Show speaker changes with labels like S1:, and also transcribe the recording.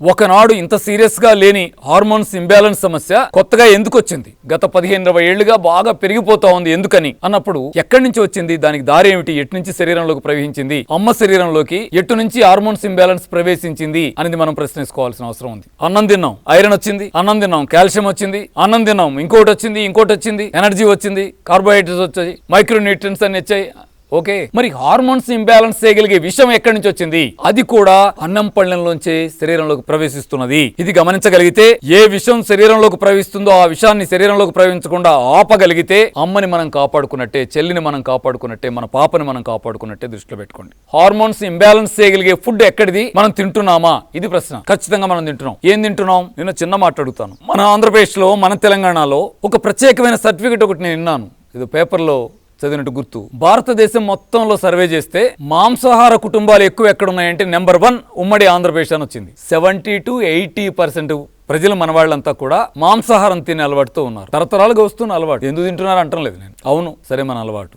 S1: ఒకనాడు ఇంత సీరియస్గా లేని హార్మోన్స్ ఇంబ్యాలెన్స్ సమస్య కొత్తగా ఎందుకు వచ్చింది గత పదిహేను ఇరవై ఏళ్ళుగా బాగా పెరిగిపోతా ఉంది ఎందుకని? అన్నప్పుడు ఎక్కడి నుంచి వచ్చింది? దానికి దారి ఏమిటి ఎటు నుంచి శరీరంలోకి ప్రవహించింది? అమ్మ శరీరంలోకి ఎటు నుంచి హార్మోన్స్ ఇంబ్యాలెన్స్ ప్రవేశించింది? అనేది మనం ప్రశ్నించుకోవాల్సిన అవసరం ఉంది. అన్నం తిన్నాం ఐరన్ వచ్చింది అన్నం తిన్నాం కాల్షియం వచ్చింది అన్నం తిన్నాం ఇంకోటి వచ్చింది ఇంకోటి వచ్చింది ఎనర్జీ వచ్చింది కార్బోహైడ్రేట్స్ వచ్చాయి మైక్రో న్యూట్రియన్స్ అన్ని వచ్చాయి ఓకే. మరి హార్మోన్స్ ఇంబ్యాలెన్స్ చేయగలిగే విషయం ఎక్కడి నుంచి వచ్చింది? అది కూడా అన్నం పళ్ళెంలోంచే శరీరంలోకి ప్రవేశిస్తున్నది. ఇది గమనించగలిగితే ఏ విషయం శరీరంలోకి ప్రవేశిస్తుందో ఆ విషయాన్ని శరీరంలోకి ప్రవేశించకుండా ఆపగలిగితే అమ్మని మనం కాపాడుకున్నట్టే చెల్లిని మనం కాపాడుకున్నట్టే మన పాపని మనం కాపాడుకున్నట్టే దృష్టిలో పెట్టుకోండి. హార్మోన్స్ ఇంబ్యాలెన్స్ చేయగలిగే ఫుడ్ ఎక్కడిది? మనం తింటున్నామా? ఇది ప్రశ్న. ఖచ్చితంగా మనం తింటున్నాం. ఏం తింటున్నాం? నేను చిన్న మాట అడుగుతాను. మన ఆంధ్రప్రదేశ్లో మన తెలంగాణలో ఒక ప్రత్యేకమైన సర్టిఫికెట్ ఒకటి నేను విన్నాను. ఇది పేపర్లో చదివినట్టు గుర్తు. భారతదేశం మొత్తంలో సర్వే చేస్తే మాంసాహార కుటుంబాలు ఎక్కువ ఎక్కడ ఉన్నాయంటే నెంబర్ వన్ ఉమ్మడి ఆంధ్రప్రదేశ్ అని వచ్చింది. సెవెంటీ టు ఎయిటీ పర్సెంట్ ప్రజలు మన వాళ్ళంతా కూడా మాంసాహారం తినే అలవాటుతో ఉన్నారు. తరతరాలుగా వస్తున్న అలవాటు. ఎందుకు తింటున్నారు అంటం లేదు నేను. అవును సరే మన అలవాటు.